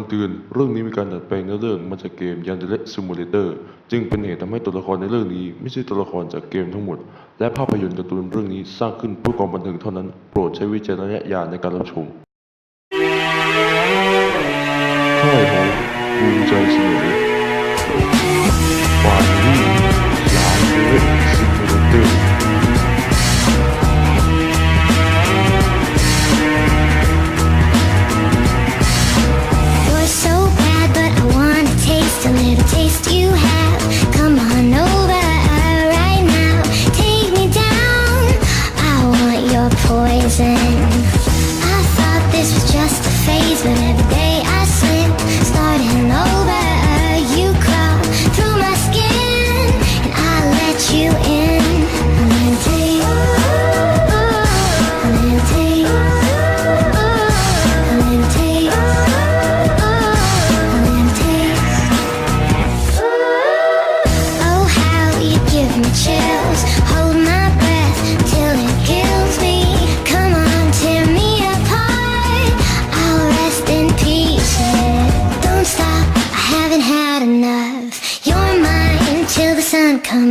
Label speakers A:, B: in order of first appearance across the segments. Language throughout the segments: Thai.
A: ำเตือน เรื่องนี้มีการดัดแปลงเนื้อเรื่องมาจากเกมยันเดเลซิมูเลเตอร์จึงเป็นเหตุทำให้ตัวละครในเรื่องนี้ ไม่ใช่ตัวละครจากเกมทั้งหมด และภาพยนตร์การ์ตูนเรื่องนี้สร้างขึ้นเพื่อความบันเทิงเท่านั้น โปรดใช้วิจารณญาณในการรับชม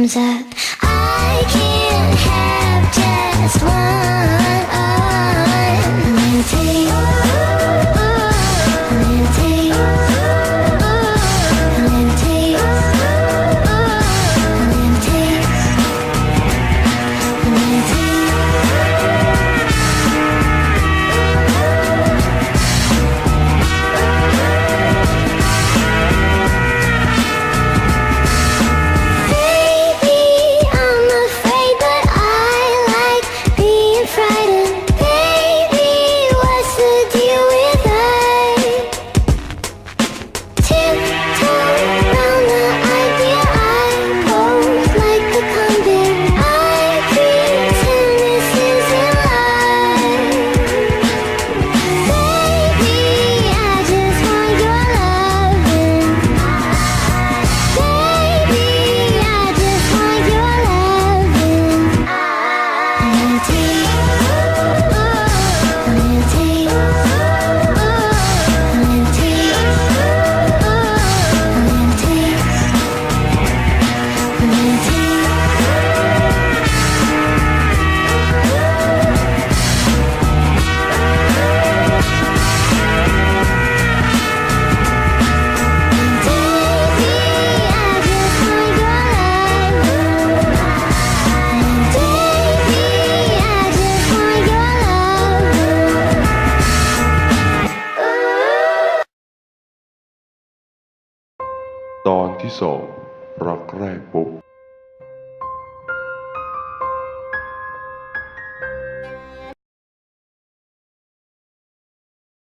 B: comes up.
A: ตอนที่สองรักแรกพบ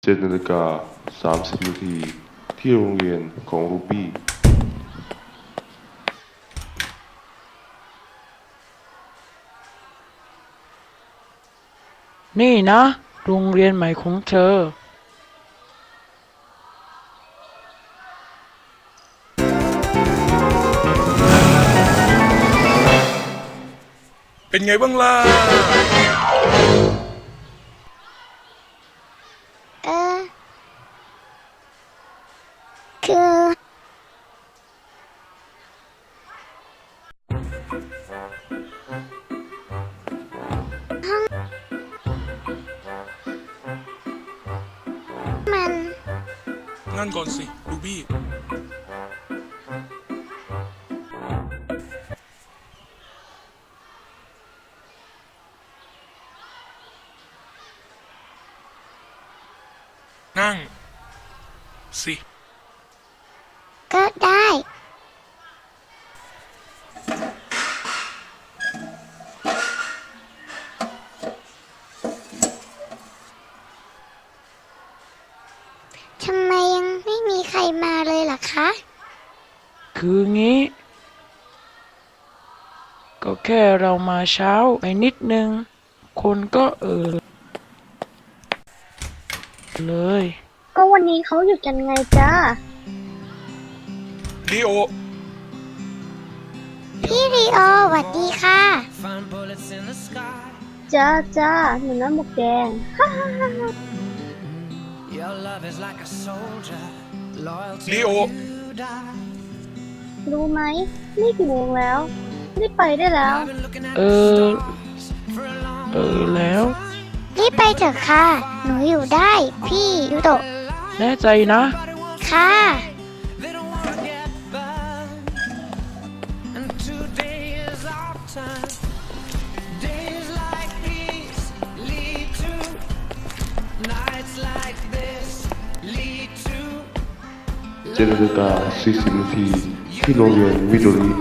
A: เจ็ดนาฬิกาสามสิบนาทีที่โรงเรียนของรูบี้
C: นี่นะ โรงเรียนใหม่ของเธอ
D: เป็นไงบ้างล่ะ
B: เออ คือมัน
D: งั้นก่อนสิลูบี้ นั่งสิ
B: ก็ได้ ทำไมยังไม่มีใครมาเลยล่ะคะ
C: คืองี้ ก็แค่เรามาเช้าไปนิดนึง คนก็เออ เลย
E: ก็วันนี้เขาหยุดกันไงจ้า
D: ลีโอ
B: พี่รีโอสวัสดีค่ะ
E: จ้าจ้าหนูน้ำหมวกแดง
B: อ
F: Your love is like a soldier, loyal to
D: ลีโอ
F: you die.
E: รู้ไหมนี่กี่โมงแล้วรีบไปได้แล้ว
F: I've been looking at
C: เอ
F: the
C: อ
F: stars for a long
C: เออแล้ว
B: รีบไปเถอะค่ะ หนูอยู่ได้ พี่ยูโตะ
C: แน่ใจนะ
B: ค่ะ
F: They don't wanna get burned. And today is our time. Days like these lead to nights like this lead to
A: เจ็ดนาฬิกา40นาทีที่โรงเรียนวิโดริ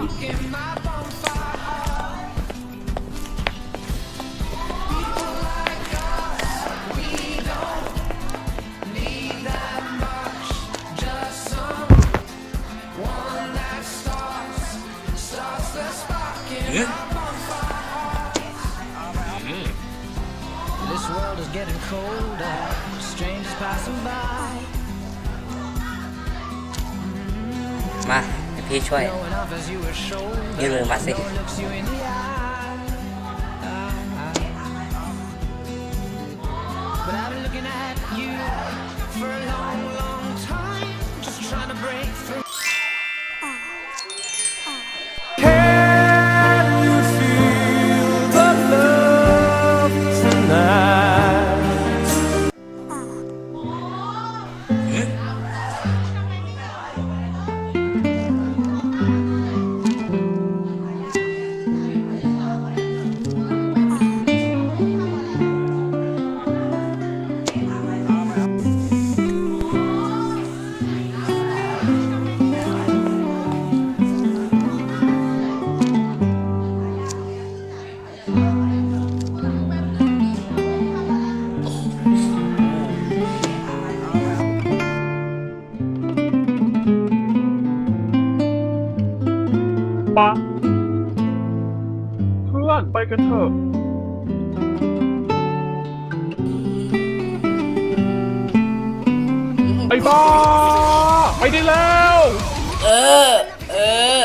F: spark in
D: เอ๊ะ
F: This world is getting colder, strangers passing by.
G: มาเดี๋ยวพี่ช่วย
F: No one offers you a shoulder.
G: ยื่นมือมาสิ
A: ปะเพื่อนไปกันเถอะ ไอ้บ้าไปได้แล้ว
G: เออ เออ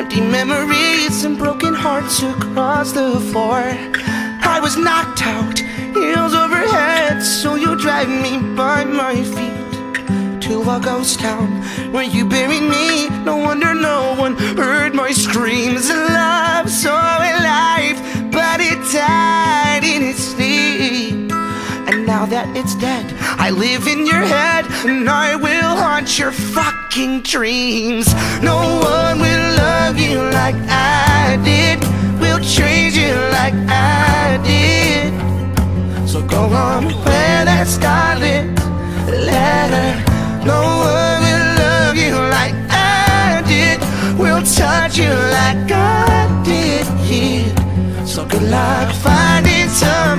H: Empty memories, and broken hearts across the floor. I was knocked out, heels over head, so you drag me by my feet to a ghost town where you buried me. No wonder no one heard my screams. Love so alive, but it died in its sleep. And now that it's dead, I live in your head, and I will haunt your fucking dreams. No one will love you like I did, We'll treat you like I did. So go on, wear that scarlet letter. No one will love you like I did, We'll touch you like I did. So good luck finding some